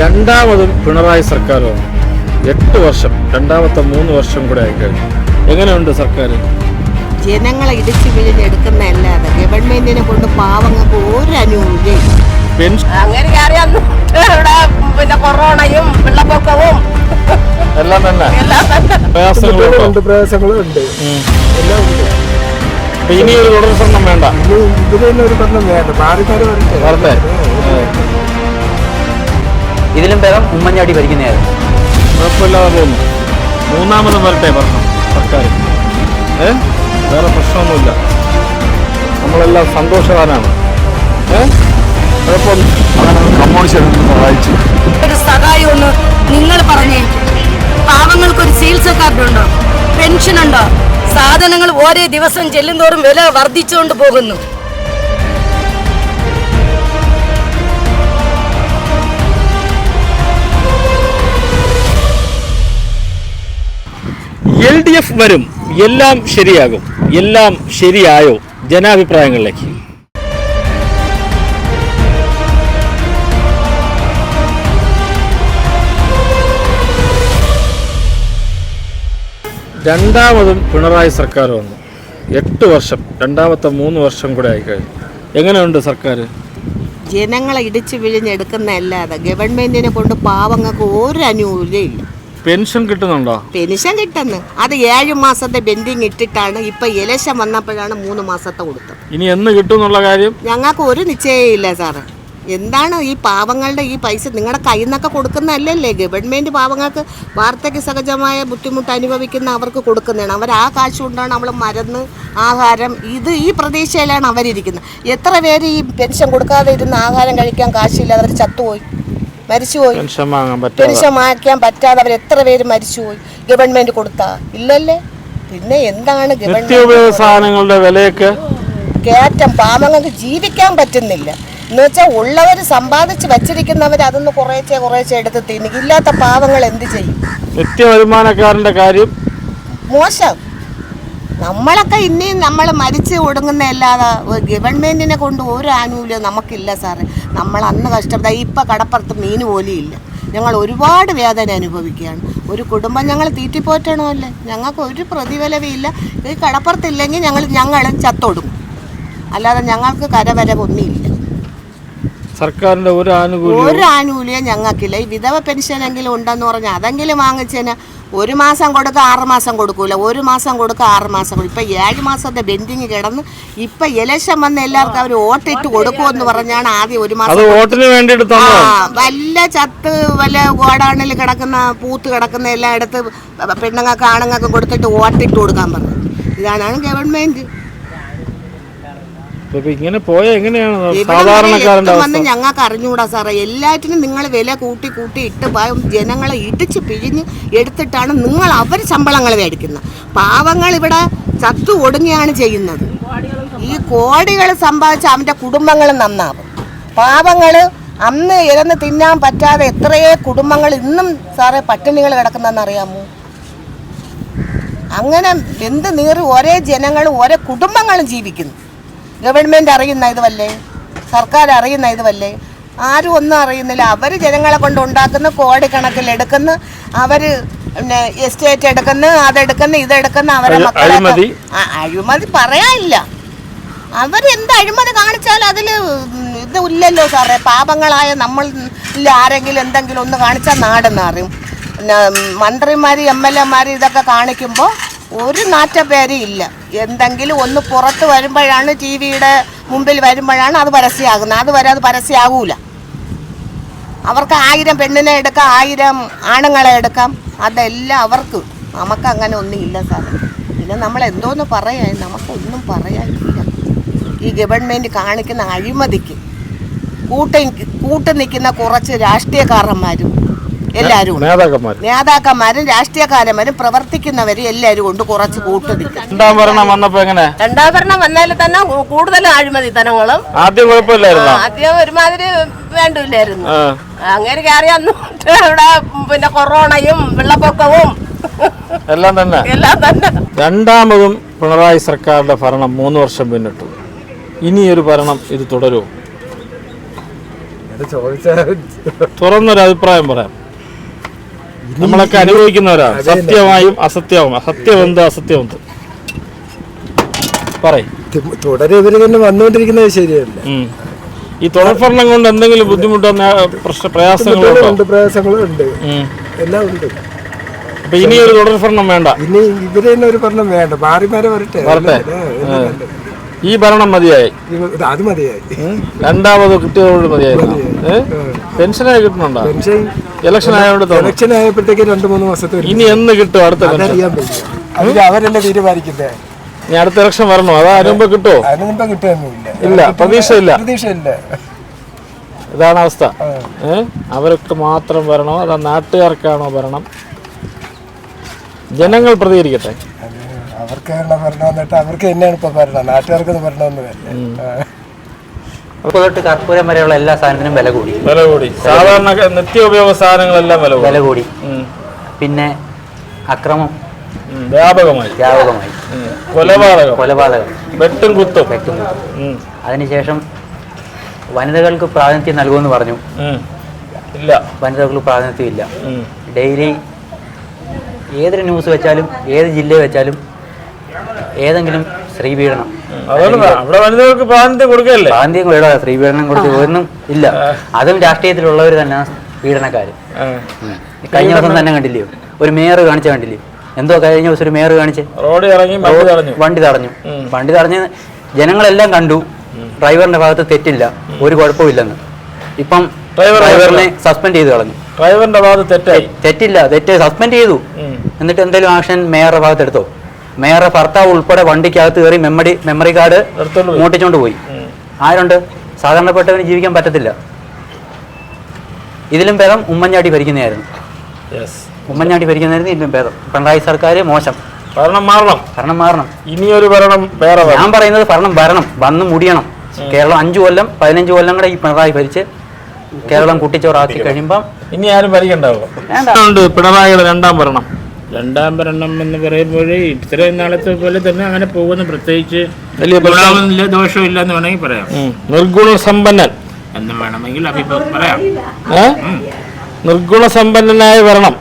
രണ്ടാമതും പിണറായി സർക്കാർ വന്നു എട്ട് വർഷം രണ്ടാമത്തെ മൂന്ന് വർഷം കൂടെ ആയിക്കഴിഞ്ഞു. എങ്ങനെയുണ്ട് സർക്കാർ ജനങ്ങളെ ഇടിച്ചു പിഴിഞ്ഞെടുക്കുന്നതല്ലാതെ ഗവൺമെന്റിനെ കൊണ്ട് പാവങ്ങൾക്ക് ഒരു അനുഭവം പെൻഷൻ അങ്ങനെ അറിയാം. പിന്നെ കൊറോണയും വെള്ളപ്പൊക്കവും. എല്ലാം തന്നെ. പ്രയാസങ്ങളുണ്ട് പ്രയാസങ്ങളുണ്ട് എല്ലാം ഉണ്ട്. ഇനി ഒരു തുടർഭരണം വേണ്ട. ഇത് ഇതിന് തന്നെ ഒരു ബന്ധം വേണ്ട. മാറി മാറി വരട്ടെ. ഇതിലും ഭേദം ഉമ്മൻചാണ്ടി ഭരിക്കുന്നതായിരുന്നു കുഴപ്പമില്ലാതെ പോകുന്നു മൂന്നാമതും വരട്ടെ ഭരണം സർക്കാർ. ഏ? വേറെ പ്രശ്നമൊന്നുമില്ല. നമ്മളെല്ലാം സന്തോഷവാനാണ്. ഏ? കുഴപ്പമൊന്നും കമ്മ്യൂണിസ്റ്റ് സഹായിച്ചു ഒരു സഹായം ഒന്ന് നിങ്ങൾ പറഞ്ഞേ. പാവങ്ങൾക്കൊരു ചികിത്സ കാർഡുണ്ടോ പെൻഷൻ ഉണ്ടോ സാധനങ്ങൾ ഓരോ ദിവസം ചെല്ലുന്തോറും വില വർദ്ധിച്ചുകൊണ്ട് പോകുന്നു. എൽ ഡി എഫ് വരും. എല്ലാം ശരിയാകും. എല്ലാം ശരിയായോ ജനാഭിപ്രായങ്ങളിലേക്ക്. രണ്ടാമതും പിണറായി സർക്കാർ വന്നു. എട്ട് വർഷം രണ്ടാമത്തെ മൂന്ന് വർഷം കൂടെ ആയിക്കഴിഞ്ഞു. എങ്ങനെയുണ്ട് സർക്കാർ ജനങ്ങളെ ഇടിച്ചു വിഴിഞ്ഞെടുക്കുന്നതല്ലാതെ ഗവൺമെന്റിനെ കൊണ്ട് പാവങ്ങൾക്ക് ഒരു അനുകൂല്യം ഇല്ല പെൻഷൻ കിട്ടുന്നുണ്ടോ? പെൻഷൻ കിട്ടുന്നു. അത് ഏഴ് മാസത്തെ ബെൻഡിങ് ഇട്ടിട്ടാണ് ഇപ്പൊ ഇലക്ഷൻ വന്നപ്പോഴാണ് മൂന്ന് മാസത്തെ കൊടുത്തത്. ഇനി എന്ന് കിട്ടും എന്നുള്ള കാര്യം? ഞങ്ങൾക്ക് ഒരു നിശ്ചയമില്ല സാറ്. എന്താണ് ഈ പാവങ്ങളുടെ ഈ പൈസ നിങ്ങളുടെ കയ്യിൽ നിന്നൊക്കെ കൊടുക്കുന്നതല്ലല്ലേ ഗവൺമെന്റ് പാവങ്ങൾക്ക് വാർദ്ധക്യ സഹജമായ ബുദ്ധിമുട്ട് അനുഭവിക്കുന്ന അവർക്ക് കൊടുക്കുന്നതാണ്. അവർ ആ കാശ് കൊണ്ടാണ് നമ്മൾ മരുന്ന് ആഹാരം ഇത് ഈ പ്രതീക്ഷയിലാണ് അവരിരിക്കുന്നത്. എത്ര പേര് ഈ പെൻഷൻ കൊടുക്കാതെ ഇരുന്ന് ആഹാരം കഴിക്കാൻ കാശില്ലാതെ അവർ ചത്തുപോയി? മരിച്ചുപോയി. പെൻഷൻ വാങ്ങാൻ പറ്റാതെ. പെൻഷൻ വാങ്ങിക്കാൻ പറ്റാതെ അവർ എത്ര പേര് മരിച്ചുപോയി? ഗവൺമെന്റ് കൊടുത്താ? ഇല്ലല്ലേ? പിന്നെ എന്താണ് ഗവൺമെന്റ് സാധനങ്ങളുടെ വിലയൊക്കെ കയറ്റം പാവങ്ങൾക്ക് ജീവിക്കാൻ പറ്റുന്നില്ല. എന്ന് വെച്ചാൽ ഉള്ളവർ സമ്പാദിച്ച് വച്ചിരിക്കുന്നവർ അതൊന്ന് കുറേശ്ശെ കുറേശ്ശെ എടുത്ത് തിന്നും. ഇല്ലാത്ത പാവങ്ങൾ എന്ത് ചെയ്യും? നിത്യ വരുമാനക്കാരന്റെ കാര്യം മോശം. നമ്മളൊക്കെ ഇനിയും നമ്മൾ മരിച്ച് ഒടുങ്ങുന്നതല്ലാതെ ഗവൺമെന്റിനെ കൊണ്ട് ഒരു ആനുകൂല്യം നമുക്കില്ല സാറേ. നമ്മൾ അന്ന് കഷ്ടപ്പെട്ട ഇപ്പം കടപ്പുറത്ത് മീൻ പോലും ഇല്ല. ഞങ്ങൾ ഒരുപാട് വേദന അനുഭവിക്കുകയാണ്. ഒരു കുടുംബം ഞങ്ങൾ തീറ്റിപ്പോറ്റണമല്ലേ? ഞങ്ങൾക്ക് ഒരു പ്രതിഫലവില്ല ഈ കടപ്പുറത്തില്ലെങ്കിൽ ഞങ്ങൾ ഞങ്ങൾ ചത്തൊടും അല്ലാതെ ഞങ്ങൾക്ക് കരവരവൊന്നുമില്ല. സർക്കാരിന്റെ ഒരു ആനുകൂല്യം ഒരു ആനുകൂല്യം ഞങ്ങൾക്കില്ല. ഈ വിധവ പെൻഷൻ എങ്കിലും ഉണ്ടെന്ന് പറഞ്ഞാൽ അതെങ്കിലും വാങ്ങിച്ചതിന് ഒരു മാസം കൊടുക്കുക ആറ് മാസം കൊടുക്കൂല. ഒരു മാസം കൊടുക്കുക ആറ് മാസം കൊടുക്കും ഇപ്പം ഏഴ് മാസത്തെ ബെൻഡിങ് കിടന്ന് ഇപ്പം ഇലക്ഷൻ വന്ന എല്ലാവർക്കും അവർ വോട്ടിട്ട് കൊടുക്കുമെന്ന് പറഞ്ഞാണ് ആദ്യം ഒരു മാസം ആ വല്ല ചത്ത് വല്ല ഗോഡാണിൽ കിടക്കുന്ന പൂത്ത് കിടക്കുന്ന എല്ലാം എടുത്ത് പെണ്ണുങ്ങൾക്ക് ആണുങ്ങൾക്ക് കൊടുത്തിട്ട് വോട്ടിട്ട് കൊടുക്കാൻ പറഞ്ഞു. ഇതാണ് ഗവൺമെന്റ് ഇപ്പൊ ഇങ്ങനെ പോയ എങ്ങനെയാണ് സാധാരണക്കാരന്റെ അവസ്ഥ? ഞങ്ങൾക്ക് അറിഞ്ഞുകൂടാ സാറേ. എല്ലാറ്റിനും നിങ്ങൾ വില കൂട്ടി കൂട്ടി ഇട്ട് ജനങ്ങളെ ഇടിച്ച് പിഴിഞ്ഞ് എടുത്തിട്ടാണ് നിങ്ങൾ അവർ ശമ്പളങ്ങൾ മേടിക്കുന്നത്. പാവങ്ങൾ ഇവിടെ ചത്തു ഒടുങ്ങിയാണ് ചെയ്യുന്നത്. ഈ കോടികൾ സമ്പാദിച്ച അവന്റെ കുടുംബങ്ങൾ നന്നാവും. പാവങ്ങൾ അന്ന് ഇരന്ന് തിന്നാൻ പറ്റാതെ എത്രയേ കുടുംബങ്ങൾ ഇന്നും സാറേ പട്ടിണികൾ കിടക്കുന്നതെന്ന് അറിയാമോ? അങ്ങനെ എന്ത് നീറി ഒരേ ജനങ്ങളും ഒരേ കുടുംബങ്ങളും ജീവിക്കുന്നു. ഗവൺമെന്റ് അറിയുന്ന ഇതുവല്ലേ? സർക്കാർ അറിയുന്ന ഇതുവല്ലേ? ആരും ഒന്നും അറിയുന്നില്ല. അവർ ജനങ്ങളെ കൊണ്ട് ഉണ്ടാക്കുന്ന കോടിക്കണക്കിൽ എടുക്കുന്നു. അവർ പിന്നെ എസ്റ്റേറ്റ് എടുക്കുന്നു അതെടുക്കുന്ന ഇതെടുക്കുന്ന അവരെ മക്കളെ അഴിമതി. പറയാനില്ല. അവരെന്ത് അഴിമതി കാണിച്ചാൽ അതിൽ ഇത് ഇല്ലല്ലോ സാറേ. പാപങ്ങളായ നമ്മൾ ആരെങ്കിലും എന്തെങ്കിലും ഒന്ന് കാണിച്ചാൽ നാടെന്ന് അറിയും പിന്നെ മന്ത്രിമാർ എം എൽ എമാർ ഇതൊക്കെ കാണിക്കുമ്പോൾ ഒരു നാറ്റപ്പേരും ഇല്ല. എന്തെങ്കിലും ഒന്ന് പുറത്ത് വരുമ്പോഴാണ് ടി വിയുടെ മുമ്പിൽ വരുമ്പോഴാണ് അത് പരസ്യമാകുന്നത്. അതുവരെ അത് പരസ്യമാകൂല. അവർക്ക് ആയിരം പെണ്ണിനെ എടുക്കാം ആയിരം ആണുങ്ങളെ എടുക്കാം. അതെല്ലാം അവർക്ക്. നമുക്ക് അങ്ങനെ ഒന്നും ഇല്ല സാർ. പിന്നെ നമ്മൾ എന്തോന്ന് പറയാൻ? നമുക്കൊന്നും പറയാനില്ല. ഈ ഗവൺമെന്റ് കാണിക്കുന്ന അഴിമതിക്ക്. കൂട്ടി കൂട്ട് നിൽക്കുന്ന കുറച്ച് രാഷ്ട്രീയക്കാരന്മാരും എല്ലാവരും നേതാക്കന്മാരും. രാഷ്ട്രീയക്കാരന്മാരും പ്രവർത്തിക്കുന്നവരും എല്ലാവരും കൊണ്ട് കുറച്ച് കൂട്ട് രണ്ടാം ഭരണം വന്നപ്പോ എങ്ങനെ? രണ്ടാം ഭരണം വന്നാൽ തന്നെ കൂടുതൽ അഴിമതിത്തനങ്ങളും ആദ്യം കുഴപ്പമില്ലായിരുന്നു? ആദ്യം ഒരുമാതിരി വേണ്ടില്ലായിരുന്നു. അങ്ങനെ അങ്ങനെ അന്ന് ഇവിടെ പിന്നെ കൊറോണയും വെള്ളപ്പൊക്കവും. എല്ലാം തന്നെ? എല്ലാം തന്നെ. രണ്ടാമതും പിണറായി സർക്കാരിന്റെ ഭരണം മൂന്ന് വർഷം പിന്നിട്ടു. ഇനിയൊരു ഭരണം ഇത് തുടരുമോ തുറന്നൊരു അഭിപ്രായം പറയാം. നമ്മളൊക്കെ അനുഭവിക്കുന്നവരാണ് സത്യമായും അസത്യവും. അസത്യം എന്ത് അസത്യം എന്ത് പറയും തുടരെ ഇവർ തന്നെ വന്നുകൊണ്ടിരിക്കുന്നത് ശരിയല്ല. ഈ തുടർഭരണം കൊണ്ട് എന്തെങ്കിലും ബുദ്ധിമുട്ടോ പ്രയാസങ്ങളുണ്ടോ? പ്രയാസങ്ങളും ഉണ്ട് എല്ലാം ഉണ്ട്. അപ്പൊ ഒരു തുടർഭരണം വേണ്ട. ഇനി ഇവർ തന്നെ ഒരു ഭരണം വേണ്ട. മാറി മാറി വരട്ടെ. വരട്ടെ. ഈ ഭരണം മതിയായി. അത് മതിയായി. രണ്ടാമത് കിട്ടിയതോട് മതിയായി. പെൻഷനായി കിട്ടുന്നുണ്ടോ? പെൻഷൻ ഇലക്ഷൻ ആയതുകൊണ്ട് ഇലക്ഷൻ ആയപ്പോഴത്തേക്ക് രണ്ട് മൂന്ന് മാസത്തെ ഇനി എന്ന് കിട്ടും അടുത്ത അവരല്ലേ തീരുമാനിക്കുന്നത് ഇനി അടുത്ത ഇലക്ഷൻ വരണോ? അതാ അനുമ്പ കിട്ടോ കിട്ടുമോ അതിന് പ്രതീക്ഷ ഇല്ല, പ്രതീക്ഷയില്ല. പ്രതീക്ഷയില്ല. ഇതാണ് അവസ്ഥ. അവർക്ക് മാത്രം വരണോ? അതാ നാട്ടുകാർക്കാണോ ഭരണം? ജനങ്ങൾ പ്രതികരിക്കട്ടെ. അവർക്ക് ഭരണം എന്നിട്ട് അവർക്ക് തന്നെയാണ് ഇപ്പൊ ഭരണം. നാട്ടുകാർക്കൊന്നും ഭരണമെന്ന് അപ്പോൾ തൊട്ട് കർപ്പൂരം വരെയുള്ള എല്ലാ സാധനത്തിനും വില കൂടി. വില കൂടി. സാധാരണ നിത്യോപയോഗ സാധനങ്ങളെല്ലാം വില വില കൂടി. പിന്നെ അക്രമം. വ്യാപകമായി. വ്യാപകമായി. കൊലപാതകം. കൊലപാതകം. വെട്ടും കുത്തും. വെട്ടും കുത്തും. അതിനുശേഷം വനിതകൾക്ക് പ്രാതിനിധ്യം നൽകുമെന്ന് പറഞ്ഞു. ഇല്ല. വനിതകൾക്ക് പ്രാതിനിധ്യം ഇല്ല. ഡെയിലി ഏതൊരു ന്യൂസ് വെച്ചാലും ഏത് ജില്ല വെച്ചാലും ഏതെങ്കിലും സ്ത്രീപീഡനം അവിടെ വനിതകൾക്ക് പ്രാതിനിധ്യം കൊടുക്കല്ലേ പ്രാന്തിയം ഇവിടെ സ്ത്രീപീഡനം കൊടുത്ത് ഒന്നും ഇല്ല. അതും രാഷ്ട്രീയത്തിലുള്ളവർ തന്നെ പീഡനക്കാർ കഴിഞ്ഞ ദിവസം തന്നെ കണ്ടില്ലയോ ഒരു മേയർ കാണിച്ച കണ്ടില്ലയോ എന്തോ കഴിഞ്ഞ ദിവസം ഒരു മേയർ കാണിച്ച് റോഡ് ഇറങ്ങി വണ്ടി തടഞ്ഞു. വണ്ടി തടഞ്ഞു. ജനങ്ങളെല്ലാം കണ്ടു. ഡ്രൈവറിന്റെ ഭാഗത്ത് തെറ്റില്ല. ഒരു കുഴപ്പമില്ലെന്ന്. ഇപ്പം ഡ്രൈവറിനെ സസ്പെൻഡ് ചെയ്ത് കളഞ്ഞു. ഡ്രൈവറിന്റെ ഭാഗത്ത് തെറ്റായി. തെറ്റില്ല. തെറ്റ് സസ്പെൻഡ് ചെയ്തു. എന്നിട്ട് എന്തെങ്കിലും ആക്ഷൻ മേയറുടെ ഭാഗത്ത് എടുത്തോ? മേയറുടെ ഭർത്താവ് ഉൾപ്പെടെ വണ്ടിക്കകത്ത് കയറി മെമ്മറി മെമ്മറി കാർഡ്. മൂട്ടിച്ചോണ്ട് പോയി. ആരുണ്ട്? സാധാരണപ്പെട്ടവന് ജീവിക്കാൻ പറ്റത്തില്ല. ഇതിലും ഭേദം ഉമ്മൻചാണ്ടി ഭരിക്കുന്നതായിരുന്നു. ഉമ്മൻചാണ്ടി ഭരിക്കുന്നതായിരുന്നു ഇതിലും ഭേദം. പിണറായി സർക്കാർ മോശം. ഭരണം മാറണം. ഭരണം മാറണം. ഇനിയൊരു ഭരണം വേറെ ഞാൻ പറയുന്നത് ഭരണം വരണം. വന്ന് മുടിയണം. കേരളം അഞ്ചു കൊല്ലം പതിനഞ്ച് കൊല്ലം കൂടെ ഈ പിണറായി ഭരിച്ച് കേരളം കുട്ടിച്ചോറാക്കി കഴിയുമ്പം ഇനി ആരും ഭരിക്കണ്ടാവും? പിണറായി പിണറായിയുടെ രണ്ടാം ഭരണം. രണ്ടാം ഭരണം എന്ന് പറയുമ്പോൾ ഇത്രയും നാളത്തെ പോലെ തന്നെ അങ്ങനെ പോകുന്നു. പ്രത്യേകിച്ച് വലിയ ഗുണമില്ല ദോഷമില്ല എന്ന് വേണമെങ്കിൽ പറയാം. നിർഗുണ സമ്പന്നൻ എന്ന് വേണമെങ്കിൽ അഭിപ്രായം പറയാം. നിർഗുണ സമ്പന്നനായ ഭരണം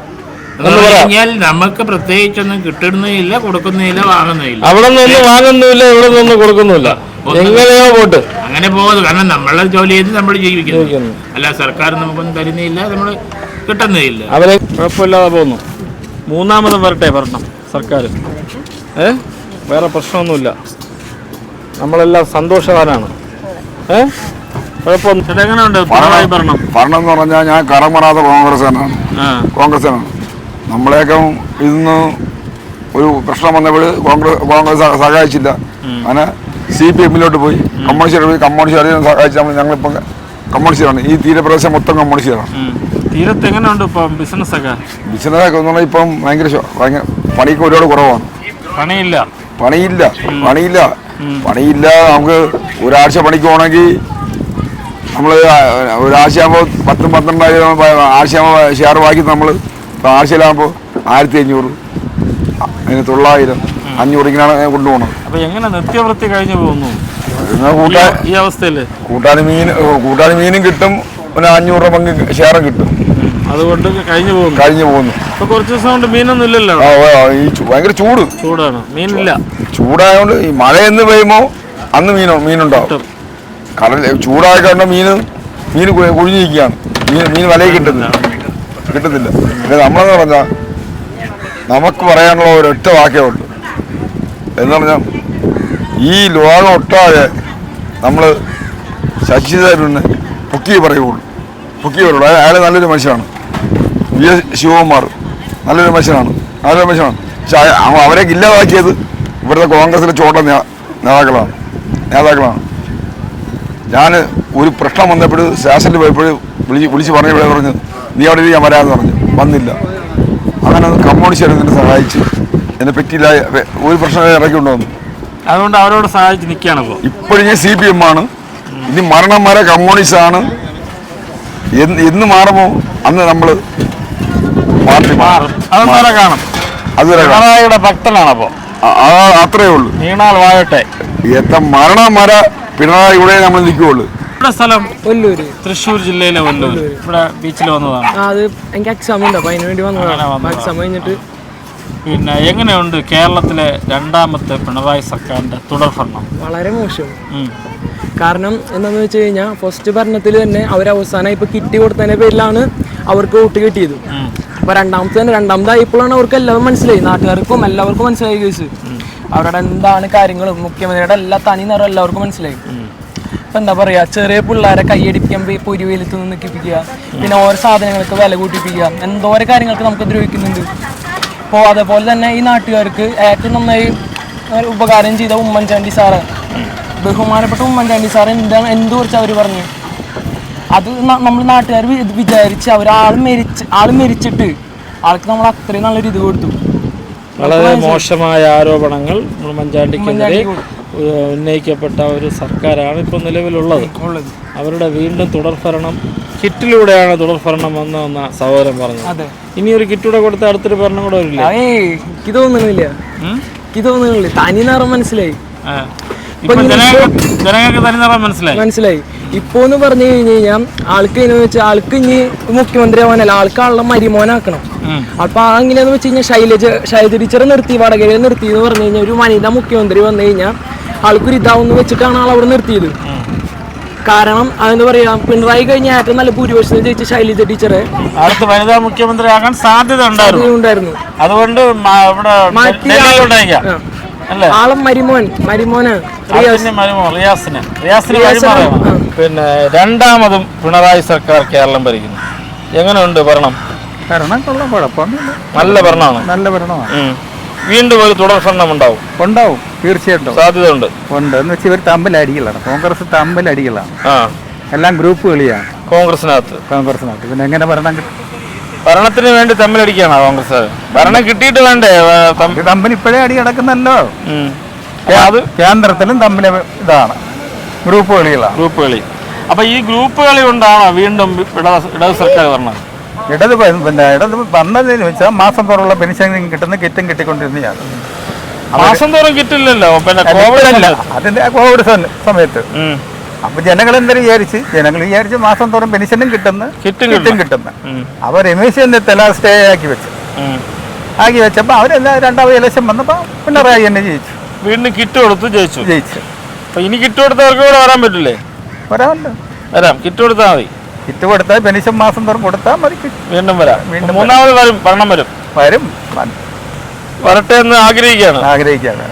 കഴിഞ്ഞാൽ നമുക്ക് പ്രത്യേകിച്ചൊന്നും കിട്ടുന്നില്ല കൊടുക്കുന്നില്ല വാങ്ങുന്നില്ല അവിടെ നിന്ന് വാങ്ങുന്നില്ല ഇവിടെ നിന്ന് കൊടുക്കുന്നില്ല എങ്ങനെയോ പോട്ട്. അങ്ങനെ പോകുന്നു. കാരണം നമ്മളെ ജോലി ചെയ്ത് നമ്മൾ ജീവിക്കുന്നു. ജീവിക്കുന്നു. അല്ല സർക്കാർ നമുക്കൊന്നും തരുന്നില്ല നമ്മൾ കിട്ടുന്നില്ല അവരെ കുഴപ്പമില്ലാതെ പോകുന്നു. മൂന്നാമതും വരട്ടെ ഭരണം സർക്കാർ. ഏ? വേറെ പ്രശ്നമൊന്നുമില്ല. നമ്മളെല്ലാം സന്തോഷവാനാണ്. ഏ? കുഴപ്പമൊന്നും എങ്ങനെയുണ്ട് പിണറായി ഭരണം? ഭരണം എന്ന് പറഞ്ഞാൽ ഞാൻ കറമറാത്ത കോൺഗ്രസ്സുകാരനാണ് കോൺഗ്രസ്സാണ്. നമ്മളെയൊക്കെ ഇന്ന് ഒരു പ്രശ്നം വന്നപ്പോൾ കോൺഗ്രസ് കോൺഗ്രസ് സഹ- സഹായിച്ചില്ല. അങ്ങനെ സി പി എമ്മിലോട്ട് പോയി. കമ്മ്യൂണിസ്റ്റ് പോയി കമ്മ്യൂണിസ്റ്റ് സഹായിച്ച് നമ്മൾ ഞങ്ങളിപ്പം കമ്മ്യൂണിസ്റ്റാണ് ഈ തീരപ്രദേശം മൊത്തം കമ്മ്യൂണിസ്റ്റാണ് ഉം. തീരത്ത് എങ്ങനെയുണ്ട് ഇപ്പം ബിസിനസ്സൊക്കെ എന്ന് പറഞ്ഞാൽ ഇപ്പം ഭയങ്കര പണിക്ക് ഒരുപാട് കുറവാണ്. പണിയില്ല. പണിയില്ല പണിയില്ല. പണിയില്ല നമുക്ക് ഒരാഴ്ച പണിക്ക് പോകണമെങ്കിൽ നമ്മൾ ഒരാഴ്ചയാകുമ്പോൾ പത്തും പന്ത്രണ്ടായിരം ആഴ്ചയാകുമ്പോൾ ഷെയർ വാങ്ങി നമ്മൾ ആഴ്ചയിലാകുമ്പോൾ ആയിരത്തി അഞ്ഞൂറ് അതിന് തൊള്ളായിരം അഞ്ഞൂറ് ഇങ്ങനെയാണ് കൊണ്ടുപോകണം അപ്പൊ എങ്ങനെ നിത്യവൃത്തി കഴിഞ്ഞു പോകുന്നു? പിന്നെ കൂട്ടാൻ ഈ അവസ്ഥയിൽ കൂട്ടാൻ മീൻ കൂട്ടാൻ മീനും കിട്ടും പിന്നെ അഞ്ഞൂറ് രൂപ പങ്ക് ഷെയറും കിട്ടും. അതുകൊണ്ട് കഴിഞ്ഞു പോകുന്നു. കഴിഞ്ഞു പോകുന്നു. ഇപ്പൊ കുറച്ച് ദിവസം കൊണ്ട് മീനൊന്നും ഇല്ലല്ലോ. ഈ ചൂ- ഭയങ്കര ചൂട്. ചൂടാണ്. മീനില്ല. ചൂടായതുകൊണ്ട് ഈ മഴയെന്ന് പെയ്യുമ്പോൾ അന്ന് മീനോ മീനുണ്ടാവും. കിട്ടും. കടൽ ചൂടായ കാരണം മീൻ മീൻ കുഴി- കുഴിഞ്ഞിരിക്കുകയാണ്. മീൻ മീൻ വലയിൽ കിട്ടുന്നില്ല. കിട്ടുന്നില്ല. പിന്നെ നമ്മളെന്ന് പറഞ്ഞാൽ നമുക്ക് പറയാനുള്ള ഒരൊറ്റ വാക്കേ ഉള്ളൂ. എന്ന് പറഞ്ഞാൽ ഈ ലോകം ഒട്ടാകെ നമ്മൾ ശശിധരന് പൊക്കി പറയുള്ളൂ. പൊക്കി പറയുള്ളൂ. അയാൾ നല്ലൊരു മനുഷ്യനാണ്. V S Sivakumar. നല്ലൊരു മനുഷ്യനാണ്. നല്ലൊരു മനുഷ്യനാണ്. പക്ഷെ അവരെ ഇല്ലാതാക്കിയത് ഇവിടുത്തെ കോൺഗ്രസിലെ ചോട്ട നേതാക്കളാണ്. നേതാക്കളാണ്. ഞാൻ ഒരു പ്രശ്നം വന്നപ്പോൾ സ്റ്റേഷനിൽ പോയപ്പോഴും വിളിച്ച് വിളിച്ച് പറഞ്ഞു ഇവിടെ പറഞ്ഞു നീ അവിടെ ഇരിക്കാൻ ഞാൻ വരാമെന്ന് പറഞ്ഞു. വന്നില്ല. അങ്ങനെ കമ്മ്യൂണിസ്റ്റ് എന്നെ സഹായിച്ച്. എന്നെ പറ്റിയില്ല ഒരു പ്രശ്നം ഇറക്കി കൊണ്ടുവന്നു. അതുകൊണ്ട് അവരോട് സഹായിച്ച് നിൽക്കുകയാണ് ഇപ്പോഴും ഞാൻ സി പി എം ആണ്. ഇനി മരണം വരെ കമ്മ്യൂണിസ്റ്റ് ആണ്. എന്ന് മാറുമോ? അന്ന് നമ്മൾ കാണും അതുവരെ കാണാം. പിണറായിയുടെ ഭക്തനാണ് അപ്പോൾ അത്രേ ഉള്ളൂ. നീണാൾ വാഴട്ടെ എത്ര മരണം വര പിണറായി ഇവിടെ നമ്മൾ നിൽക്കുകയുള്ളൂ ഇവിടെ സ്ഥലം വല്ലൂര്. തൃശ്ശൂർ ജില്ലയിലെ വല്ലൂർ ഇവിടെ ബീച്ചിൽ വന്നതാണ്. അത് എനിക്ക് എക്സാം ഉണ്ട് അപ്പൊ അതിന് വേണ്ടി അങ്ങനെ വന്നതാണ് വന്നതാ. എക്സാം കഴിഞ്ഞിട്ട് പിന്നെ എങ്ങനെയുണ്ട് കേരളത്തിലെ രണ്ടാമത്തെ പിണറായി സർക്കാരിന്റെ തുടർഭരണം? വളരെ മോശം. കാരണം എന്താണെന്ന് വെച്ച് കഴിഞ്ഞാൽ ഫസ്റ്റ് ഭരണത്തിൽ തന്നെ അവർ അവസാനം ഇപ്പൊ കിറ്റ് കൊടുത്തതിന്റെ പേരിലാണ് അവർക്ക് വോട്ട് കിട്ടിയത്. അപ്പൊ രണ്ടാമത്തെ തന്നെ രണ്ടാമതായപ്പോഴാണ് അവർക്ക് എല്ലാവരും മനസ്സിലായി. നാട്ടുകാർക്കും എല്ലാവർക്കും മനസ്സിലായി കേസ് അവരുടെ എന്താണ് കാര്യങ്ങൾ മുഖ്യമന്ത്രിയുടെ എല്ലാ തനി നിറം എല്ലാവർക്കും മനസ്സിലായി. ഇപ്പൊ എന്താ പറയാ ചെറിയ പിള്ളേരെ കൈയടിപ്പിക്കാൻ പോയി പൊരി വെയിലത്ത് നിന്ന് നിൽക്കിപ്പിക്കുക പിന്നെ ഓരോ സാധനങ്ങൾക്ക് വില കൂട്ടിപ്പിക്കുക എന്തോരോ കാര്യങ്ങൾക്ക് നമുക്ക് ദ്രോഹിക്കുന്നുണ്ട്. അപ്പോൾ അതേപോലെ തന്നെ ഈ നാട്ടുകാർക്ക് ഏറ്റവും നന്നായി ഉപകാരം ചെയ്ത ഉമ്മൻചാണ്ടി സാറ്. ബഹുമാനപ്പെട്ട ഉമ്മൻചാണ്ടി സാറ് എന്താണ് എന്ത് കുറിച്ച് അവർ പറഞ്ഞു? അത് നമ്മൾ നാട്ടുകാർ വിചാരിച്ച് അവർ ആൾ മരിച്ച് ആൾ മരിച്ചിട്ട് ആൾക്ക് നമ്മൾ അത്രയും നല്ലൊരു ഇത് കൊടുത്തു. വളരെ മോശമായ ആരോപണങ്ങൾ മഞ്ചാണ്ടിക്കെതിരെ ഉന്നയിക്കപ്പെട്ട ഒരു സർക്കാരാണ് ഇപ്പോൾ നിലവിലുള്ളത്. അവരുടെ വീണ്ടും തുടർഭരണം കിറ്റിലൂടെയാണ് തുടർഭരണം വന്നതെന്ന സഹോദരൻ പറഞ്ഞു. ഇനി ഒരു കിറ്റൂടെ കൊടുത്ത അടുത്തൊരു ഭരണം കൂടെ വരില്ല? ഇതൊന്നും എനിക്ക് തോന്നുന്നില്ല. എനിക്ക് തോന്നുന്നില്ല. തനി നിറം മനസ്സിലായി. മനസ്സിലായി. മനസ്സിലായി. ഇപ്പൊ എന്ന് പറഞ്ഞു കഴിഞ്ഞു കഴിഞ്ഞാൽ ആൾക്ക് എന്ന് വെച്ചാൽ ആൾക്ക് ഇനി മുഖ്യമന്ത്രി ആവാനല്ല ആൾക്ക് ആളുടെ മരിമോനാക്കണം. അപ്പൊ അങ്ങനെയെന്ന് വെച്ച് കഴിഞ്ഞാൽ ശൈലജ ശൈലജ ടീച്ചറെ നിർത്തി വടകരയിൽ നിർത്തി എന്ന് പറഞ്ഞു കഴിഞ്ഞാൽ ഒരു വനിതാ മുഖ്യമന്ത്രി വന്നു കഴിഞ്ഞാൽ ആൾക്കൊരു ഇതാവുന്നു വെച്ചിട്ടാണ് ആൾ അവിടെ നിർത്തിയത്. കാരണം അതെന്ന് പറയാ പിണറായി കഴിഞ്ഞ ഏറ്റവും നല്ല ഭൂരിപക്ഷത്തിൽ ജയിച്ച ശൈലജ ടീച്ചറെ അടുത്ത വനിതാ മുഖ്യമന്ത്രി ആകാൻ സാധ്യത ഉണ്ടായിരുന്നു. അതുകൊണ്ട് മാറ്റി. ആളെ മരിമോൻ മരിമോന് പിന്നെ രണ്ടാമതും പിണറായി സർക്കാർ കേരളം ഭരിക്കുന്നു. എങ്ങനെയുണ്ട് ഭരണം? ഭരണം കൊള്ളാം കുഴപ്പമൊന്നുമില്ല. നല്ല ഭരണമാണ്. നല്ല ഭരണമാണ്. വീണ്ടും ഒരു തുടർ ഭരണം ഉണ്ടാവും ഉണ്ടാവും തീർച്ചയായിട്ടും. സാധ്യത ഉണ്ട് ഉണ്ട് എന്ന് വെച്ചാൽ ഇവർ തമ്മിൽ അടികളാണ് കോൺഗ്രസ് തമ്മിൽ അടികളാണ് ആ. എല്ലാം ഗ്രൂപ്പ് കളിയാണ്. കോൺഗ്രസിനകത്ത്. കോൺഗ്രസിനകത്ത്. പിന്നെ എങ്ങനെ ഭരണം കിട്ടും? ഭരണത്തിന് വേണ്ടി തമ്മിലടിക്കാണോ കോൺഗ്രസ്? ഭരണം കിട്ടിയിട്ട് വേണ്ടേ? തമ്മിൽ ഇപ്പോഴേ അടി കിടക്കുന്നല്ലോ. കേന്ദ്രത്തിലും തമ്മിൽ ഇതാണ്. ഗ്രൂപ്പ് കളികളാണ്. ഗ്രൂപ്പ് കളി. അപ്പൊ ഈ ഗ്രൂപ്പ് കളി കൊണ്ടാണ് വീണ്ടും ഇടത് സർക്കാർ പറഞ്ഞത് ഇടത് പിന്നെ ഇടത് വന്നതെന്ന് വെച്ചാൽ മാസം തോറുള്ള പെൻഷൻ കിട്ടുന്ന കിറ്റും കിട്ടിക്കൊണ്ടിരുന്നതാണ്. മാസം തോറും കിട്ടില്ലല്ലോ. പിന്നെ കോവിഡ് അല്ല. അതിന്റെ കോവിഡ് സമയത്ത്. അപ്പൊ ജനങ്ങൾ എന്തൊരു വിചാരിച്ച് ജനങ്ങൾ വിചാരിച്ച് മാസം തോറും പെൻഷനും കിട്ടുന്ന കിറ്റും കിറ്റും കിട്ടും. കിട്ടുന്ന. അവർ അപ്പൊ രമേശ് ചെന്നിത്തല സ്റ്റേ ആക്കി വെച്ചു. ആക്കി വെച്ചപ്പോ അവരെല്ലാം രണ്ടാമത് ഇലക്ഷൻ വന്നപ്പോ പിണറായി തന്നെ ജയിച്ചു. വീണ്ടും കിറ്റ് കൊടുത്ത് ജയിച്ചു. ജയിച്ചു. അപ്പൊ ഇനി കിറ്റ് കൊടുത്തവർക്ക് ഇവിടെ വരാൻ പറ്റില്ലേ? വരാമല്ലോ. വരാം. കിറ്റ് കൊടുത്താൽ മതി. കിറ്റ് കൊടുത്താൽ പെൻഷൻ മാസം തോറും കൊടുത്താൽ മതി വീണ്ടും വരാം. വീണ്ടും മൂന്നാമത് വരും. ഭരണം വരും. വരും. വരട്ടെ എന്ന് ആഗ്രഹിക്കുകയാണ്. ആഗ്രഹിക്കുകയാണ്.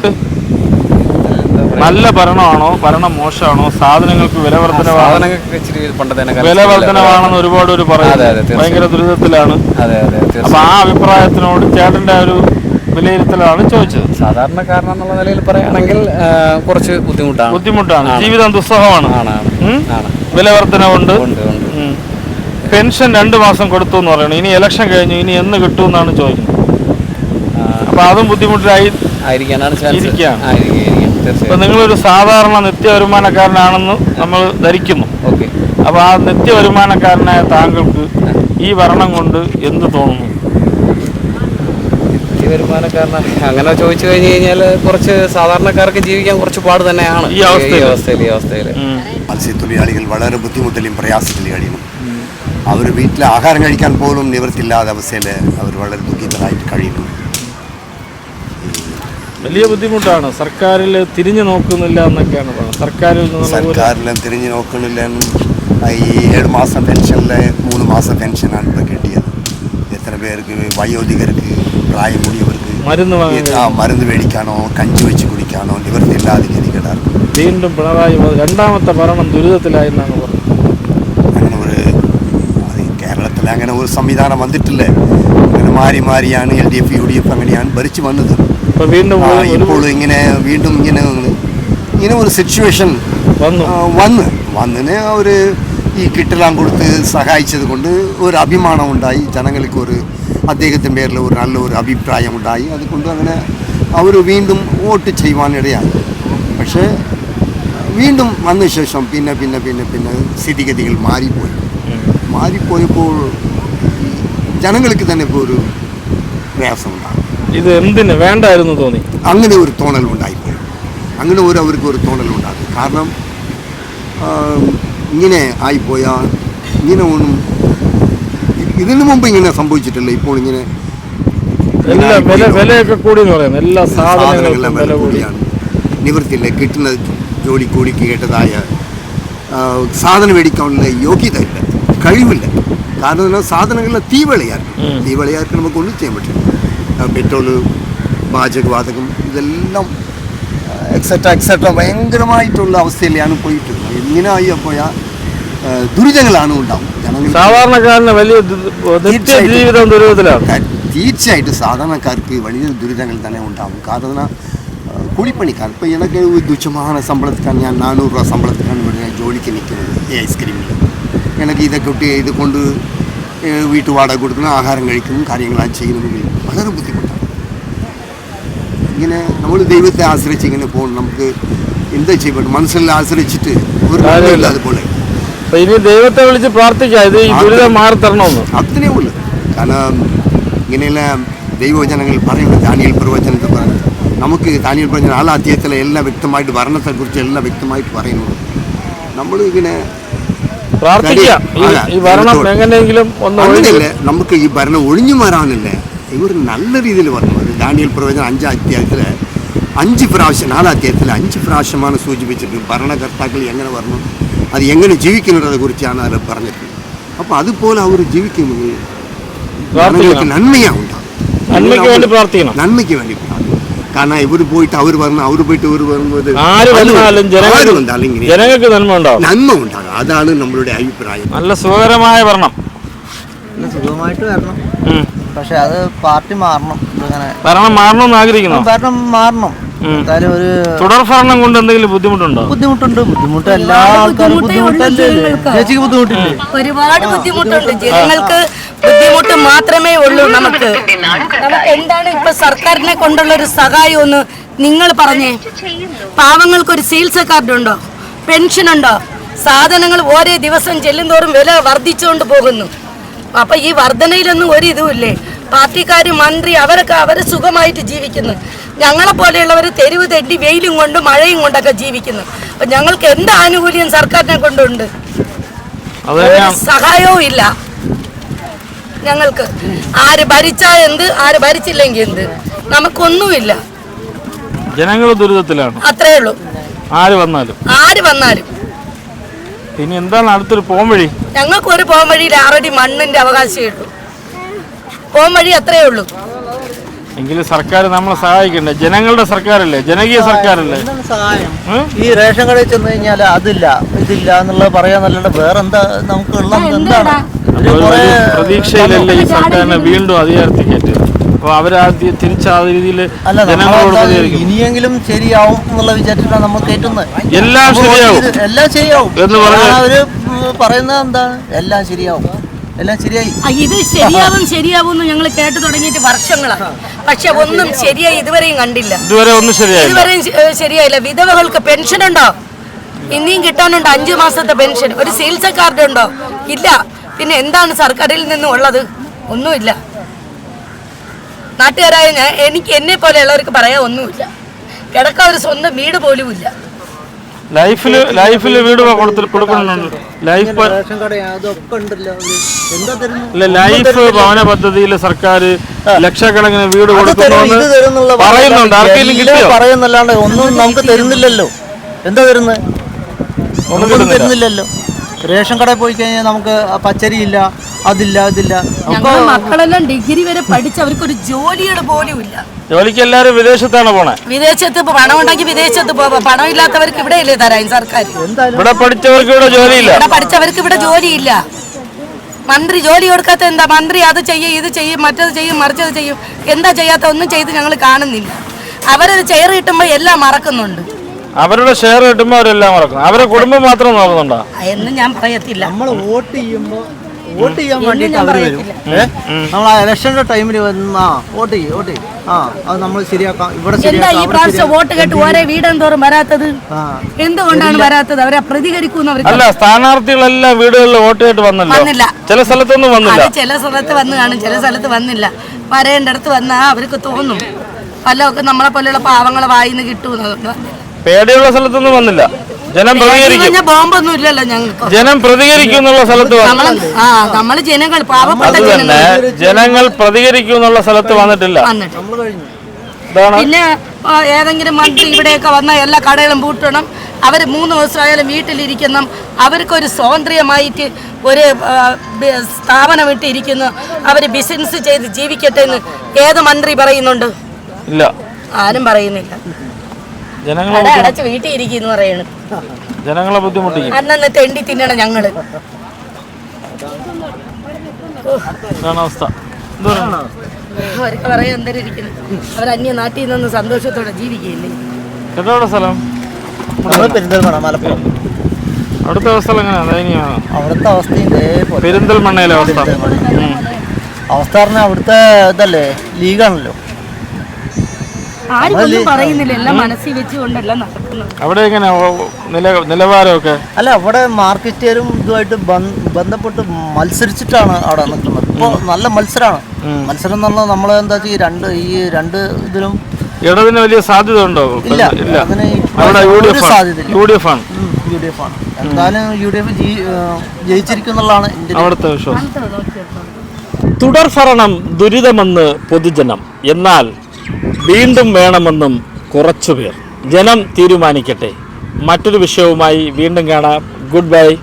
നല്ല ഭരണമാണോ? ഭരണം മോശമാണോ? സാധനങ്ങൾക്ക് വില വർധനവാണ് വില വർധനവാണെന്ന് ഒരുപാട് പേര് പറയുന്നത് ഭയങ്കര ദുരിതത്തിലാണ്. അതെ അതെ അപ്പൊ ആ അഭിപ്രായത്തിനോട് ചേട്ടന്റെ ഒരു വിലയിരുത്തലാണ് ചോദിച്ചത്. സാധാരണക്കാരൻ എന്നുള്ള നിലയിൽ പറയുകയാണെങ്കിൽ കുറച്ച് ബുദ്ധിമുട്ടാണ്. ബുദ്ധിമുട്ടാണ്. ജീവിതം ദുസ്സഹമാണ്. വില വർധനവുണ്ട് പെൻഷൻ രണ്ട് മാസം കൊടുത്തു എന്ന് പറയണം ഇനി ഇലക്ഷൻ കഴിഞ്ഞു. ഇനി എന്ന് കിട്ടും എന്നാണ് ചോദിക്കുന്നത്. അപ്പൊ അതും ബുദ്ധിമുട്ടായി ഇപ്പൊ നിങ്ങളൊരു സാധാരണ നിത്യ വരുമാനക്കാരനാണെന്ന് നമ്മൾ ധരിക്കുന്നു. ഓക്കെ. അപ്പൊ ആ നിത്യ വരുമാനക്കാരനായ താങ്കൾക്ക് ഈ ഭരണം കൊണ്ട് എന്ത് തോന്നുന്നു? ഈ വരുമാനക്കാരനെ അങ്ങനെ ചോദിച്ചു കഴിഞ്ഞു കഴിഞ്ഞാൽ കുറച്ച് സാധാരണക്കാർക്ക് ജീവിക്കാൻ കുറച്ച് പാട് തന്നെയാണ് ഈ അവസ്ഥയിൽ? ഈ അവസ്ഥയിൽ ഈ അവസ്ഥയിൽ. മത്സ്യത്തൊഴിലാളികൾ വളരെ ബുദ്ധിമുട്ടിലും പ്രയാസത്തിലും കഴിയുന്നു. അവർ വീട്ടിൽ ആഹാരം കഴിക്കാൻ പോലും നിവൃത്തില്ലാത്ത അവസ്ഥയിൽ അവർ വളരെ ദുഃഖിതരായിട്ട് കഴിയുന്നു. വലിയ ബുദ്ധിമുട്ടാണ്. സർക്കാരിൽ തിരിഞ്ഞു നോക്കുന്നില്ല എന്നൊക്കെയാണ് പറയുന്നത്. സർക്കാരിൽ സർക്കാരിലും തിരിഞ്ഞു നോക്കുന്നില്ല ഈ ഏഴ് മാസം പെൻഷനിലെ മൂന്ന് മാസം പെൻഷനാണ് ഇപ്പോൾ കിട്ടിയത്. എത്ര പേർക്ക് വയോധികർക്ക് പ്രായം കൂടിയവർക്ക് മരുന്ന് ആ മരുന്ന് മേടിക്കാനോ കഞ്ചി വെച്ച് കുടിക്കാനോ നിവൃത്തിയില്ലാതെ ഗതികേടാണ് വീണ്ടും പിണറായി രണ്ടാമത്തെ ഭരണം ദുരിതത്തിലായി എന്നാണ് പറഞ്ഞത്. അങ്ങനെ ഒരു കേരളത്തിൽ അങ്ങനെ ഒരു സംവിധാനം വന്നിട്ടില്ലേ? അങ്ങനെ മാറി മാറിയാണ് L D F U D F അങ്ങനെയാണ് ഭരിച്ചു വന്നത്. വീണ്ടും ഇപ്പോൾ ഇങ്ങനെ വീണ്ടും ഇങ്ങനെ ഇങ്ങനെ ഒരു സിറ്റുവേഷൻ വന്നു. വന്ന്. വന്നിന് അവർ ഈ കിട്ടെല്ലാം കൊടുത്ത് സഹായിച്ചത് കൊണ്ട് ഒരു അഭിമാനം ഉണ്ടായി. ജനങ്ങൾക്ക് ഒരു അദ്ദേഹത്തിന്റെ പേരിൽ ഒരു നല്ലൊരു അഭിപ്രായം ഉണ്ടായി. അതുകൊണ്ട് അങ്ങനെ അവർ വീണ്ടും വോട്ട് ചെയ്യുവാനിടയായി. പക്ഷേ വീണ്ടും വന്ന ശേഷം പിന്നെ പിന്നെ പിന്നെ പിന്നെ സ്ഥിതിഗതികൾ മാറിപ്പോയി. മാറിപ്പോയപ്പോൾ ജനങ്ങൾക്ക് തന്നെ ഇപ്പോൾ ഒരു പ്രയാസമുണ്ടാകും ഇത് എന്തിന്? വേണ്ടായിരുന്നു തോന്നി. അങ്ങനെ ഒരു തോണൽ ഉണ്ടായിപ്പോയി. അങ്ങനെ ഒരു അവർക്ക് ഒരു തോണൽ ഉണ്ടാകും കാരണം ഇങ്ങനെ ആയിപ്പോയാൽ ഇങ്ങനെ ഒന്നും ഇതിനു മുമ്പ് ഇങ്ങനെ സംഭവിച്ചിട്ടില്ല. ഇപ്പോൾ ഇങ്ങനെ എല്ലാ വില വിലയൊക്കെ കൂടി എന്ന് പറയുന്നത്. എല്ലാ സാധനങ്ങളെല്ലാം സാധനങ്ങൾക്കും വില വില കൂടി. കൂടിയാണ്. നിവൃത്തിയില്ല? കിട്ടുന്ന ജോലി കൂടി കേട്ടതായ സാധനം മേടിക്കാനുള്ള യോഗ്യത ഇല്ല കഴിവില്ല. കാരണം സാധനങ്ങളിലെ തീ തീവളയാർക്ക് തീ വിളയാർക്ക് നമുക്ക് ഒന്നും ചെയ്യാൻ പറ്റില്ല. പെട്രോൾ പാചകവാതകം ഇതെല്ലാം എക്സെട്ര എക്സെട്ര ഭയങ്കരമായിട്ടുള്ള അവസ്ഥയിലാണ് പോയിട്ടുള്ളത്. ഇങ്ങനെ ആയി പോയാൽ ദുരിതങ്ങളാണ് ഉണ്ടാവും സാധാരണക്കാരന് വലിയ ജീവിതം ദുരിതത്തിലാണ്. തീർച്ചയായിട്ടും സാധാരണക്കാർക്ക് വലിയ ദുരിതങ്ങൾ തന്നെ ഉണ്ടാകും കാരണം കൂലിപ്പണിക്കാർ. ഇപ്പോൾ എനിക്ക് ഒരു ശമ്പളത്തിലാണ് ഞാൻ നാനൂറ് രൂപ ശമ്പളത്തിലാണ് ഇവിടെ ഞാൻ ജോലിക്ക് നിൽക്കുന്നത് ഈ ഐസ്ക്രീമിൽ എനിക്ക് ഇതൊക്കെ ഇട്ട് ഇത് കൊണ്ട് വീട്ടു വാടക കൊടുക്കണം ആഹാരം കഴിക്കുന്നു കാര്യങ്ങളെല്ലാം ചെയ്യുന്നതിൽ വളരെ ബുദ്ധിമുട്ടാണ്. ഇങ്ങനെ നമ്മൾ ദൈവത്തെ ആശ്രയിച്ച് ഇങ്ങനെ പോകണം. നമുക്ക് എന്താ ചെയ്യപ്പെട്ടു മനസ്സിൽ ആശ്രയിച്ചിട്ട് ഒരു കാര്യമില്ല. അതുപോലെ അപ്പൊ ഇനി ദൈവത്തെ വിളിച്ച് പ്രാർത്ഥിക്കാം. ഇത് ഈ ദുരിതം മാറി തരണമെന്ന് അത്രേ ഉള്ളൂ. കാരണം ഇങ്ങനെയുള്ള ദൈവവചനങ്ങൾ പറയുന്നത് ദാനിയൽ പ്രവചനത്തിൽ പറഞ്ഞു നമുക്ക് ദാനിയൽ പ്രവചനം ആ അധ്യായത്തിലെ എല്ലാം വ്യക്തമായിട്ട് ഭരണത്തെക്കുറിച്ച് എല്ലാം വ്യക്തമായിട്ട് പറയുന്നു നമ്മൾ ഇങ്ങനെ പ്രാർത്ഥിക്കാം. ഈ- ഭരണം. എങ്ങനെയെങ്കിലും ഒഴിഞ്ഞു നമുക്ക് ഈ ഭരണം ഒഴിഞ്ഞു മാറാനില്ല? ഇവർ നല്ല രീതിയിൽ പറഞ്ഞു ദാനിയൽ പ്രവചനം അഞ്ചാം അധ്യായത്തിൽ അഞ്ച് പ്രാവശ്യം നാലാം അധ്യായത്തിൽ അഞ്ച് പ്രാവശ്യമാണ് സൂചിപ്പിച്ചിട്ട് ഭരണകർത്താക്കൾ എങ്ങനെ പറഞ്ഞു അത് എങ്ങനെ ജീവിക്കുന്നതിനെ കുറിച്ചാണ് അതിൽ പറഞ്ഞിട്ടുള്ളത്. അപ്പോൾ അതുപോലെ അവർ ജീവിക്കുമെങ്കിൽ നന്മയാണ് ഉണ്ടാകും നന്മയ്ക്ക് വേണ്ടി പ്രാർത്ഥിക്കണം. നന്മയ്ക്ക് വേണ്ടി പ്രാർത്ഥിക്കണം. കാരണം ഇവർ പോയിട്ട് അവർ പറഞ്ഞു അവർ പോയിട്ട് ഇവർ പറഞ്ഞത് ആര് വന്നാലും ജനങ്ങൾക്ക് നന്മ ഉണ്ടാവും. നന്മ ഉണ്ടാകും. അതാണ് നമ്മളുടെ അഭിപ്രായം. നല്ല സുഖകരമായ ഭരണം. സുഖമായിട്ട് വരണം. പക്ഷെ അത് പാർട്ടി മാറണം. ഭരണം ഭരണം മാറണമെന്ന് ആഗ്രഹിക്കുന്നു? ഭരണം മാറണം. എന്തായാലും ഒരു തുടർ ഭരണം കൊണ്ട് എന്തെങ്കിലും ബുദ്ധിമുട്ടുണ്ടോ? ബുദ്ധിമുട്ടുണ്ട്. ബുദ്ധിമുട്ട് എല്ലാ ആൾക്കാരും ബുദ്ധിമുട്ടല്ലേ ചേച്ചിക്ക് ബുദ്ധിമുട്ടില്ലേ? ഒരുപാട് ബുദ്ധിമുട്ടുണ്ട്. ജനങ്ങൾക്ക് ബുദ്ധിമുട്ട് മാത്രമേ ഉള്ളൂ നമുക്ക്. നമുക്ക് എന്താണ് ഇപ്പൊ സർക്കാരിനെ കൊണ്ടുള്ള ഒരു സഹായം ഒന്ന് നിങ്ങൾ പറഞ്ഞേ. പാവങ്ങൾക്ക് ഒരു ചികിത്സ കാർഡ് ഉണ്ടോ പെൻഷൻ ഉണ്ടോ സാധനങ്ങൾ ഓരോ ദിവസം ചെല്ലുന്തോറും വില വർദ്ധിച്ചുകൊണ്ട് പോകുന്നു. അപ്പൊ ഈ വർധനയിലൊന്നും ഒരു ഇതുമില്ലേ? പാർട്ടിക്കാർ മന്ത്രി അവരൊക്കെ അവർ സുഖമായിട്ട് ജീവിക്കുന്നു. ഞങ്ങളെ പോലെയുള്ളവർ തെരുവ് തെണ്ടി വെയിലും കൊണ്ട് മഴയും കൊണ്ടൊക്കെ ജീവിക്കുന്നു. അപ്പൊ ഞങ്ങൾക്ക് എന്ത് ആനുകൂല്യം സർക്കാരിനെ കൊണ്ടുണ്ട്? സഹായവും ഇല്ല. ഞങ്ങൾക്ക് ആര് ഭരിച്ചാ എന്ത് ആര് ഭരിച്ചില്ലെങ്കിൽ എന്ത്? നമുക്കൊന്നുമില്ല. ജനങ്ങൾ ദുരിതത്തിലാണ്. അത്രേ ഉള്ളൂ. ആര് വന്നാലും. ആര് വന്നാലും. ഇനി എന്താണ് അടുത്തൊരു പോം വഴി? ഞങ്ങൾക്ക് ഒരു പോം വഴിയിൽ ആറടി മണ്ണിന്റെ അവകാശമേ ഉള്ളൂ. പോംവഴി വഴി അത്രേ ഉള്ളൂ. എങ്കിലും സർക്കാർ നമ്മളെ സഹായിക്കണ്ടേ? ജനങ്ങളുടെ സർക്കാരല്ലേ? ജനകീയ സർക്കാരല്ലേ? ഈ റേഷൻ കടയിൽ ചെന്ന് കഴിഞ്ഞാൽ അതില്ല ഇതില്ല എന്നുള്ളത് പറയാന്നല്ലാണ്ട് വേറെ എന്താ നമുക്ക് ഉള്ളത്? എന്താണ്? പ്രതീക്ഷയിലല്ലേ ഈ സർക്കാരിനെ വീണ്ടും അധികാരത്തിൽ കയറ്റുക അപ്പൊ അവരാദ്യം തിരിച്ച ആ രീതിയിൽ ജനങ്ങളോട് ഇനിയെങ്കിലും ശരിയാവും എന്നുള്ള വിചാരിച്ചിട്ടാണ് നമ്മൾ കയറ്റുന്നത് എല്ലാം ശരിയാവും. എല്ലാം ശരിയാവും. എന്ന് അവർ പറയുന്നത് എന്താണ്? എല്ലാം ശരിയാവും. എല്ലാം ശരിയായി. ഇത് ശരിയാവും ശരിയാവും എന്ന് ഞങ്ങൾ കേട്ടു തുടങ്ങിയിട്ട് വർഷങ്ങളാണ് പക്ഷെ ഒന്നും ശരിയായി ഇതുവരെയും കണ്ടില്ല. ഇതുവരെ ഒന്നും ഇതുവരെയും ശരിയായില്ല. വിധവകൾക്ക് പെൻഷൻ ഉണ്ടോ? ഇനിയും കിട്ടാനുണ്ട് അഞ്ചു മാസത്തെ പെൻഷൻ ഒരു ചികിത്സ കാർഡ് ഉണ്ടോ? ഇല്ല. പിന്നെ എന്താണ് സർക്കാരിൽ നിന്നും ഉള്ളത്? ഒന്നുമില്ല. നാട്ടുകാരായ ഞാൻ എനിക്ക് എന്നെ പോലെയുള്ളവർക്ക് പറയാൻ ഒന്നുമില്ല. കിടക്കാൻ ഒരു സ്വന്തം വീട് പോലും ഇല്ല ലൈഫിൽ ലൈഫിൽ വീട് കൊടുത്തിട്ട് കൊടുക്കുന്നുണ്ട്. ലൈഫ് അല്ല ലൈഫ് ഭവന പദ്ധതിയിൽ സർക്കാർ ലക്ഷക്കണക്കിന് വീട് കൊടുക്കുന്നുണ്ട്. പറയുന്നുണ്ട്. ആർക്കെങ്കിലും കിട്ടിയോ? പറയുന്നല്ലാണ്ട് ഒന്നും നമുക്ക് തരുന്നില്ലല്ലോ. എന്താ തരുന്നത് ഒന്നും തരുന്നില്ലല്ലോ. റേഷൻ കടയിൽ പോയി കഴിഞ്ഞാൽ നമുക്ക് പച്ചരി ഇല്ല അതില്ല ഇതില്ല മക്കളെല്ലാം ഡിഗ്രി വരെ പഠിച്ച് അവർക്കൊരു ജോലിയുടെ പോലും ഇല്ല. ജോലിക്ക് എല്ലാരും വിദേശത്താണ് പോണേ. വിദേശത്ത് പണം ഉണ്ടെങ്കിൽ വിദേശത്ത് പോവാം പണം ഇല്ലാത്തവർക്ക് ഇവിടെ ഇല്ലേ തരാൻ സർക്കാർ? ഇവിടെ പഠിച്ചവർക്ക് ഇവിടെ ജോലിയില്ല. ഇവിടെ പഠിച്ചവർക്ക് ഇവിടെ ജോലിയില്ല. മന്ത്രി ജോലി കൊടുക്കാത്ത എന്താ? മന്ത്രി അത് ചെയ്യും ഇത് ചെയ്യും മറ്റത് ചെയ്യും മറിച്ചത് ചെയ്യും. എന്താ ചെയ്യാത്ത ഒന്നും ചെയ്ത് ഞങ്ങൾ കാണുന്നില്ല. അവരൊരു ചെയർ കിട്ടുമ്പോൾ എല്ലാം മറക്കുന്നുണ്ട്. അവരുടെ ഷെയർ കിട്ടുമ്പോൾ അവരെല്ലാം മറക്കും അവരുടെ കുടുംബം മാത്രം നോക്കുന്നുണ്ടോ? എന്ന് ഞാൻ പറയത്തില്ല. നമ്മൾ വോട്ട് ചെയ്യുമ്പോൾ വോട്ട് ചെയ്യാൻ വേണ്ടിയിട്ട് അവർ വരും. നമ്മൾ ആ ഇലക്ഷന്റെ ടൈമിൽ വന്നാ വോട്ട് ചെയ്യും വോട്ട് ചെയ്യും. ആ അത് നമ്മൾ ശരിയാക്കാം. ഇവിടെ എന്താ ശരിയാക്കാം ഈ അവിടെ പ്രാവശ്യം ശരിയാക്കാം. വോട്ട് കേട്ട് ഓരോ വീടെന്തോറും വരാത്തത്? ആ. എന്തുകൊണ്ടാണ് വരാത്തത്? അവരെ പ്രതികരിക്കുന്ന അല്ല സ്ഥാനാർത്ഥികളെല്ലാം വീടുകളിൽ വോട്ട് ചെയ്തിട്ട് വന്നല്ലോ. വന്നില്ല. ചില സ്ഥലത്തൊന്നും വന്നില്ല. അത് ചില സ്ഥലത്ത് വന്ന് കാണും ചില സ്ഥലത്ത് വന്നില്ല. വരേണ്ടടുത്ത് വന്നാ അവർക്ക് തോന്നും. വല്ലതൊക്കെ നമ്മളെ പോലെയുള്ള പാവങ്ങളെ വായിന്ന് കിട്ടുമെന്ന് അതുകൊണ്ട് വന്നില്ല പേടിയുള്ള സ്ഥലത്തൊന്നും വന്നില്ല. ജനം പ്രതികരിക്കും. ബോംബൊന്നും ഇല്ലല്ലോ ഞങ്ങൾക്ക്. ജനം പ്രതികരിക്കും എന്നുള്ള സ്ഥലത്ത് വന്നു നമ്മൾ ആ നമ്മൾ ജനങ്ങൾ പാവപ്പെട്ട അത് തന്നെ. ജനങ്ങൾ. ജനങ്ങൾ പ്രതികരിക്കും എന്നുള്ള സ്ഥലത്ത് വന്നിട്ടില്ല. വന്നിട്ട് ഇതാണ് പിന്നെ ആ, ഏതെങ്കിലും മന്ത്രി ഇവിടെയൊക്കെ വന്ന എല്ലാ കടകളും പൂട്ടണം. അവർ മൂന്ന് ദിവസമായാലും വീട്ടിലിരിക്കണം അവർക്കൊരു സ്വാതന്ത്ര്യമായിട്ട് ഒരു ആ, ബി- സ്ഥാപനം ഇട്ടിരിക്കുന്നു അവർ ബിസിനസ് ചെയ്ത് ജീവിക്കട്ടെ എന്ന് ഏത് മന്ത്രി പറയുന്നുണ്ട്? ഇല്ല. ആരും പറയുന്നില്ല. കട അടച്ച് വീട്ടിൽ ഇരിക്കുന്നു പറയണ്. ജനങ്ങളെ ബുദ്ധിമുട്ടിക്കും. അന്നന്ന് തെണ്ടി തിന്നണം ഞങ്ങൾ. ഇതാണ് അവസ്ഥ. എന്തോരം? അവർക്ക് പറയാൻ എന്തേലും ഇരിക്കുന്നു. അവർ അന്യ നാട്ടിൽ നിന്ന് സന്തോഷത്തോടെ സ്ഥലം? പെരിന്തൽമണ്ണ മലപ്പുറം. അവിടുത്തെ അവസ്ഥ എങ്ങനെയാണ് ദയനീയമാണ്? അവിടുത്തെ അവസ്ഥയും ഇതേപോലെ. പെരിന്തൽമണ്ണയിലെ അവസ്ഥ. ഉം. അവസ്ഥ പറഞ്ഞാൽ അവിടുത്തെ ഇതല്ലേ ലീഗാണല്ലോ. ആരും ഒന്നും പറയുന്നില്ല. എല്ലാം മനസ്സിൽ വെച്ചുകൊണ്ടല്ല നടക്കുന്നത്. അവിടെ എങ്ങനെ? നില നിലവാരമൊക്കെ? അല്ല അവിടെ മാർക്കറ്റുകാരും ഇതുമായിട്ട് ബന്ധപ്പെട്ട് മത്സരിച്ചിട്ടാണ് അവിടെ നിൽക്കുന്നത്. ഇപ്പോൾ നല്ല മത്സരമാണ് മത്സരം എന്ന് പറഞ്ഞാൽ നമ്മൾ എന്താ വെച്ചാൽ ഈ രണ്ട് ഈ രണ്ട് ഇതിലും ഇടതിന് വലിയ സാധ്യത ഉണ്ടോ? ഇല്ല ഇല്ല. അതിന് അവിടെ U D F U D F ആണ്. യു ഡി എഫ് ആണ്. എന്തായാലും യു ഡി എഫ് ജയിച്ചിരിക്കുന്നുള്ളതാണ് അവിടുത്തെ വിശ്വാസം. തുടർ ഭരണം ദുരിതമെന്ന് പൊതുജനം എന്നാൽ വീണ്ടും വേണമെന്നും കുറച്ചുപേർ. ജനം തീരുമാനിക്കട്ടെ. മറ്റൊരു വിഷയവുമായി വീണ്ടും കാണാം. Good bye